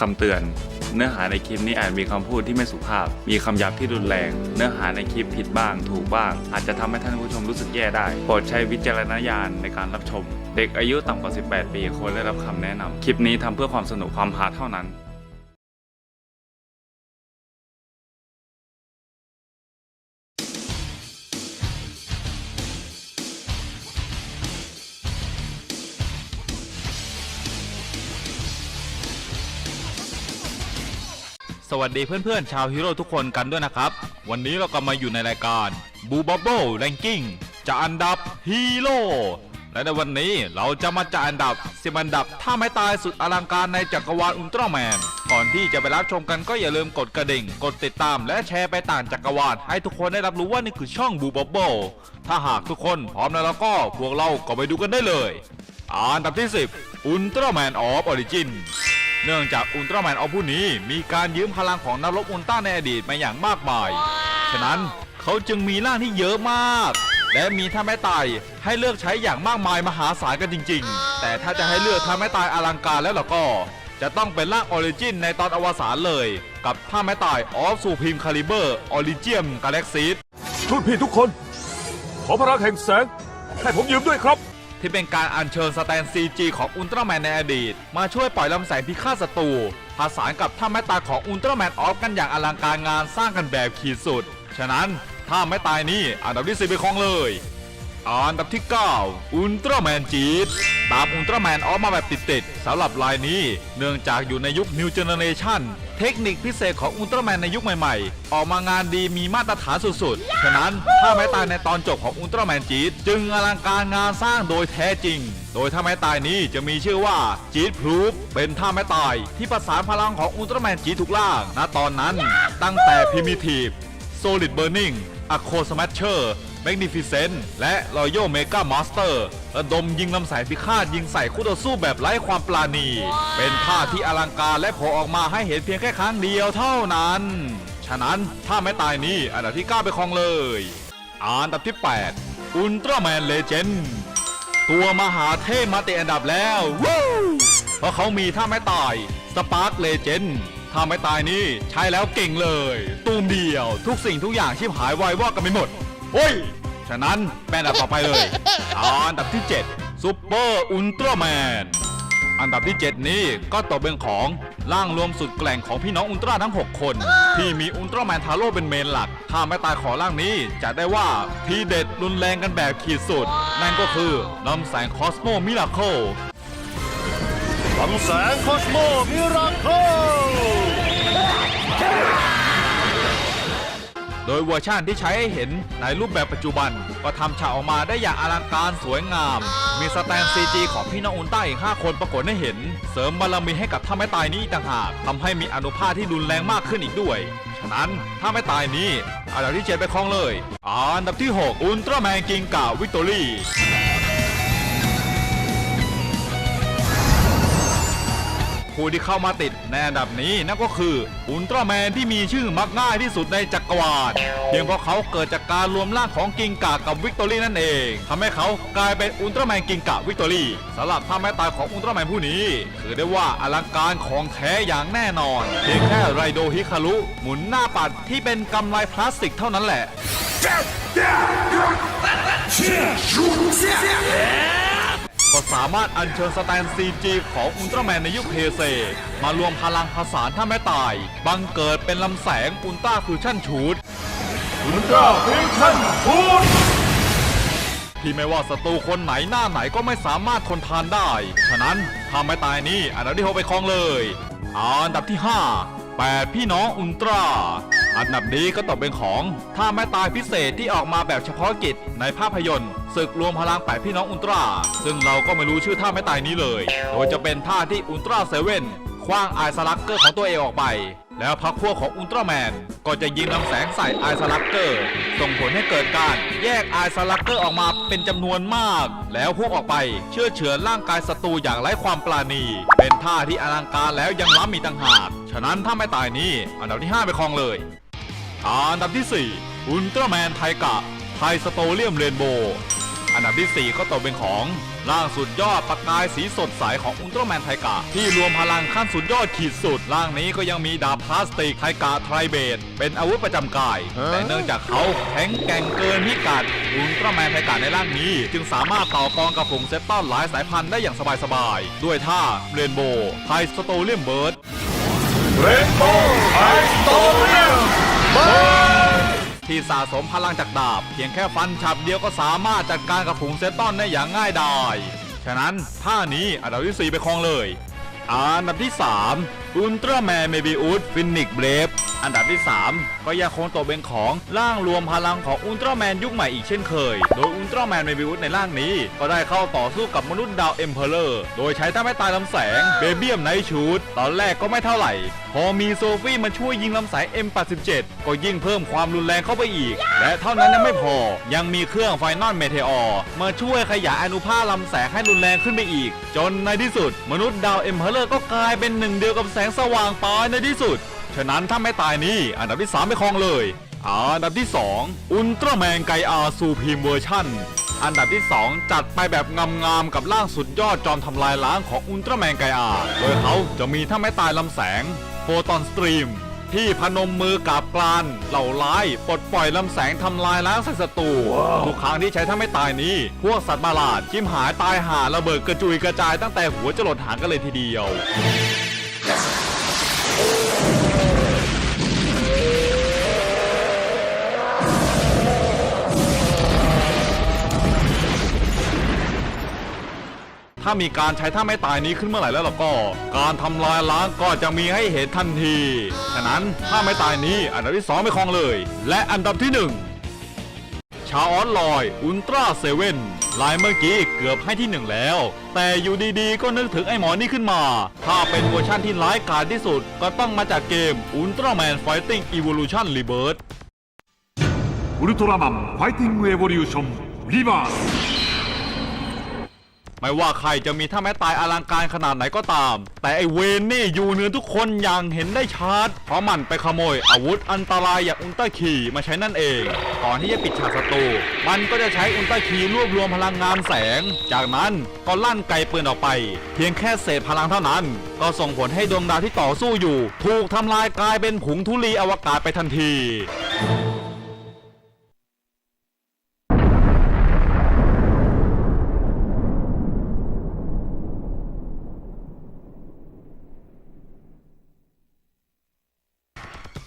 คำเตือน เนื้อหาในคลิปนี้อาจมีคำพูดที่ไม่สุภาพ มีคำหยาบที่รุนแรง เนื้อหาในคลิปผิดบ้าง ถูกบ้าง อาจจะทำให้ท่านผู้ชมรู้สึกแย่ได้ โปรดใช้วิจารณญาณในการรับชม เด็กอายุต่ำกว่า 18 ปีควรได้รับคำแนะนำคลิปนี้ทำเพื่อความสนุกความฮาเท่านั้น สวัสดีเพื่อนๆ ชาวฮีโร่ทุกคนกันด้วยนะครับ วันนี้เราก็มาอยู่ในรายการบูบับเบิลแรงกิ้งจะอันดับฮีโร่และในวันนี้เราจะมาจัดอันดับสิบอันดับถ้าไม่ตายสุดอลังการในจักรวาลอุลตร้าแมน ก่อนที่จะไปรับชมกันก็อย่าลืมกดกระดิ่ง กดติดตามและแชร์ไปต่างจักรวาลให้ทุกคนได้รับรู้ว่านี่คือช่องบูบับเบิลถ้าหากทุกคนพร้อมแล้วก็พวกเราก็ไปดูกันได้เลย อันดับที่ 10อุลตร้าแมนออฟออริจิน เนื่องจากอุลตร้าแมนออฟผู้นี้มีการยืมพลังของนักรบอุลตร้าในอดีตมาอย่างมากมาย ฉะนั้นเขาจึงมีร่างที่เยอะมาก และมีท่าไม่ตายให้เลือกใช้อย่างมากมายมหาศาลกันจริง ๆ แต่ถ้าจะให้เลือกท่าไม่ตายอลังการแล้วล่ะก็ จะต้องเป็นร่างออริจินในตอนอวสานเลย กับท่าไม่ตายออฟสูพิมคาลิเบอร์ออริเจียมกาแล็กซิสรุ่นพี่ทุกคน ขอพลังแห่งแสงให้ผมยืมด้วยครับ ที่เป็นการอัญเชิญสแตนซีจีของอุลตร้าแมนในอดีต มาช่วยปล่อยลำแสงพิฆาตศัตรูผสานกับท่าไม้ตายของอุลตร้าแมนออฟกันอย่างอลังการงานสร้างกันแบบขีดสุด ฉะนั้นท่าไม้ตายนี้อันดับที่สี่เป็นของเลยอันดับที่ 9 อุลตร้าแมนจีดตามอุลตร้าแมนออฟมาแบบติดๆสำหรับลายนี้ เนื่องจากอยู่ในยุค New Generation เทคนิคพิเศษของอุลตร้าแมนในยุคใหม่ๆ ออกมางานดีมีมาตรฐานสุดๆ ฉะนั้นถ้าไม้ตายในตอนจบของอุลตร้าแมนจีดจึงอลังการงานสร้างโดยแท้จริง โดยท่าไม้ตายนี้จะมีชื่อว่าจีดพลูฟเป็นท่าไม้ตายที่ประสานพลังของอุลตร้าแมนจีดทุกล่างณตอนนั้น ตั้งแต่พิมิทีฟ Solid Burning a c o Smasher Magnificent และ Royal Mega Master ระดมยิงลำแสงพิฆาตยิงใส่คู่ต่อสู้แบบไร้ความปราณี เป็นท่าที่อลังการและโผล่ออกมาให้เห็นเพียงแค่ครั้งเดียวเท่านั้น ฉะนั้นถ้าไม่ตายนี้อันดับที่ 9 ไปครองเลยอันดับที่8 Ultraman Legend ตัวมหาเทพมาเตะอันดับแล้ววู้เพราะเขามีท่าไม้ตายสปาร์คเลเจนท่าไม้ตายนี่ใช้แล้วเก่งเลย ตูมเดียวทุกสิ่งทุกอย่างชิบหายไวว่ากันไม่หมด โอ้ย ฉะนั้นแปนอันดับต่อไปเลย อันดับที่7ซูเปอร์อุลตร้าแมน อันดับที่ 7 นี้ก็ตกเป็นของร่างรวมสุดแกล่งของพี่น้องอุลตร้าทั้ง 6 คน ที่มีอุลตร้าแมนทาโร่เป็นเมนหลัก ถ้าไม่ตายของร่างนี้จะได้ว่าทีเด็ดรุนแรงกันแบบขีดสุด นั่นก็คือลำแสงคอสโมมิราเคิลลำแสงคอสโมมิราเคิล โดยเวอร์ชันที่ใช้ให้เห็นในรูปแบบปัจจุบัน ก็ทำฉากออกมาได้อย่างอลังการสวยงาม มีสแตนซีจีของพี่น้องอุลต้าอีก 5 คนปรากฏให้เห็น เสริมบารมีให้กับท่าไม้ตายนี้ต่างหากทำให้มีอนุภาคที่รุนแรงมากขึ้นอีกด้วย ฉะนั้นถ้าไม่ตายนี้อันดับที่ 7 ไปครองเลย อันดับที่ 6 อุลตร้าแมนกิงกาวิกตอรี่ ผู้ที่เข้ามาติดในอันดับนี้นั่นก็คืออุลตร้าแมนที่มีชื่อมักง่ายที่สุดในจักรวาลเพียงเพราะเขาเกิดจากการรวมร่างของกิงกากับวิกตอรี่นั่นเองทำให้เขากลายเป็นอุลตร้าแมนกิงกาวิกตอรี่สำหรับท่าแม้ตายของอุลตร้าแมนผู้นี้ถือได้ว่าอลังการของแท้อย่างแน่นอน เพียงแค่ไรโดฮิคารุหมุนหน้าปัดที่เป็นกำไลพลาสติกเท่านั้นแหละามารถอัญเชิญสแตนซีจีของอุลตร้าแมนในยุคเฮเซ มารวมพลังผสานถ้าไม่ตาย บังเกิดเป็นลำแสงอุลตร้าฟิวชั่นชูดอุลตร้าฟิวชั่นฟูดที่ไม่ว่าศัตรูคนไหนหน้าไหนก็ไม่สามารถทนทานได้ ฉะนั้นถ้าไม่ตายนี่อันดับที่หกไปครองเลย อันดับที่ 5 8 พี่น้องอุลตร้า อันดับนี้ก็ตกเป็นของท่าไม้ตายพิเศษที่ออกมาแบบเฉพาะกิจในภาพยนตร์ศึกรวมพลังแปดพี่น้องอุลตร้าซึ่งเราก็ไม่รู้ชื่อท่าไม้ตายนี้เลย โดยจะเป็นท่าที่อุลตร้าเซเว่นคว้างไอสลักเกอร์ของตัวเองออกไป แล้วพักพวกของอุลตร้าแมน ก็จะยิงลำแสงใส่ไอสลักเกอร์ ส่งผลให้เกิดการแยกไอสลักเกอร์ออกมาเป็นจำนวนมาก แล้วพุ่งออกไปเชื่อเฉือนร่างกายศัตรูอย่างไร้ความปราณี เป็นท่าที่อลังการแล้วยังล้ำอีกต่างหาก ฉะนั้นถ้าไม่ตายนี้อันดับที่ 5 ไปครองเลย อันดับที่ 4 อุลตร้าแมนไทกะไทสโตเลียมเรนโบว์อันดับที่ 4 ก็ตกเป็นของร่างสุดยอดประกายสีสดใสของอุลตร้าแมนไทกะ ที่รวมพลังขั้นสุดยอดขีดสุดร่างนี้ก็ยังมีดาบพลาสติกไทกะไทรเบดเป็นอาวุธประจำกาย แต่เนื่องจากเขาแข็งแกร่งเกินพิกัดอุลตร้าแมนไทกะในร่างนี้ จึงสามารถต่อกรกับฝูงเซปตอนหลายสายพันธุ์ได้อย่างสบายๆ ด้วยท่าเรนโบว์ไทสโตเลียมเบิร์ดเรนโบว์ไอสโตเรียมเบิร์ด ที่สะสมพลังจากดาบ เพียงแค่ฟันฉับเดียวก็สามารถจัดการกับฝูงเซตตอนได้อย่างง่ายดาย ฉะนั้นท่านี้อันดับที่ 4 ไปครองเลย อันดับที่ 3 อุลตร้าแมนเมบิอุสฟินิกเบรฟอันดับที่ 3 ก็ยังคงตกเป็นของร่างรวมพลังของอุลตร้าแมนยุคใหม่อีกเช่นเคย โดยอุลตร้าแมนเมบิอุสในร่างนี้ ก็ได้เข้าต่อสู้กับมนุษย์ดาวเอ็มเพลเลอร์ โดยใช้ท่าไม่ตายลำแสงเบเบียมไนชูดตอนแรกก็ไม่เท่าไหร่ พอมีโซฟี่มาช่วยยิงลำแสง M87 ก็ยิ่งเพิ่มความรุนแรงเข้าไปอีก และเท่านั้นยังไม่พอ ยังมีเครื่องไฟนอลเมเทอร์มาช่วยขยายอนุภาคลำแสงให้รุนแรงขึ้นไปอีก จนในที่สุด มนุษย์ดาวเอ็มเพลเลอร์ก็กลายเป็นหนึ่งเดียวกับแสงสว่างปายในที่สุด ฉะนั้นถ้าไม่ตายนี้อันดับที่ 3ไปครองเลย อันดับที่ 2 อุลตร้าแมนไกอาซูพีมเวอร์ชันอันดับที่ 2 จัดไปแบบงามๆกับร่างสุดยอดจอมทำลายล้างของอุลตร้าแมนไกอา โดยเขาจะมีถ้าไม่ตายลำแสงโฟตอนสตรีมที่พนมมือกับกลานเหล่าร้ายปลดปล่อยลำแสงทำลายล้างใส่ศัตรูทุกครั้งที่ใช้ถ้าไม่ตายนี้ พวกสัตว์ประหลาดจิ้มหายตายหาระเบิดกระจุยกระจายตั้งแต่หัวจรดหางกันเลยทีเดียว ถ้ามีการใช้ท่าไม่ตายนี้ขึ้นเมื่อไหร่แล้วก็ การทำลายล้างก็จะมีให้เห็นทันที ฉะนั้นถ้าไม่ตายนี้อันดับที่2ไม่ครองเลย และอันดับที่1 ชาออนลอย อุลตร้าเซเว่นลายเมื่อกี้เกือบให้ที่หนึ่งแล้ว แต่อยู่ดีๆ ก็นึกถึงไอ้หมอนี่ขึ้นมา ถ้าเป็นเวอร์ชั่นที่ร้ายกาจที่สุด ก็ต้องมาจากเกมอุลตร้าแมนไฟติ้งอีวอลูชันรีเบิร์ตอุลตร้าแมนไฟติ้งเอีวอลูชั่นรีเบิร์ต ไม่ว่าใครจะมีท่าแม้ตายอลังการขนาดไหนก็ตาม แต่ไอเวนนี่อยู่เหนือทุกคนอย่างเห็นได้ชัดเพราะมันไปขโมยอาวุธอันตรายอย่างอุลตร้าคีมาใช้นั่นเอง ก่อนที่จะปิดฉากศัตรูมันก็จะใช้อุลตร้าคีรวบรวมพลังงานแสง จากนั้นก็ลั่นไกปืนออกไป เพียงแค่เศษพลังเท่านั้น ก็ส่งผลให้ดวงดาวที่ต่อสู้อยู่ ถูกทำลายกลายเป็นผงธุลีอวกาศไปทันที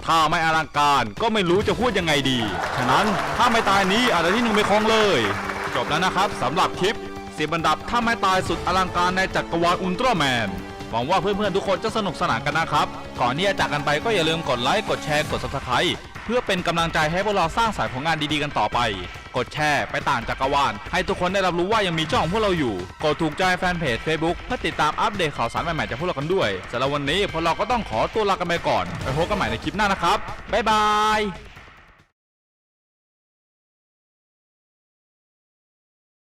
ถ้าไม่อลังการก็ไม่รู้จะพูดยังไงดี ฉะนั้นถ้าไม่ตายนี้อันดับที่หนึ่งไปครองเลย จบแล้วนะครับสำหรับคลิปสิบอันดับถ้าไม่ตายสุดอลังการในจักรวาลอุลตร้าแมนหวังว่าเพื่อนๆทุกคนจะสนุกสนานกันนะครับ ก่อนที่จะจากกันไปก็อย่าลืมกดไลค์กดแชร์กดซับสไคร b e เพื่อเป็นกำลังใจให้พวกเราสร้างสายผลงานดีๆกันต่อไป กดแชร์ไปต่างจักรวาล ให้ทุกคนได้รับรู้ว่ายังมีช่องของพวกเราอยู่ กดถูกใจแฟนเพจ Facebook เพื่อติดตามอัปเดตข่าวสารใหม่ๆจากพวกเรากันด้วยสำหรับวันนี้พวกเราก็ต้องขอตัวลากันไปก่อนไปพบกันใหม่ในคลิปหน้านะครับบ๊ายบาย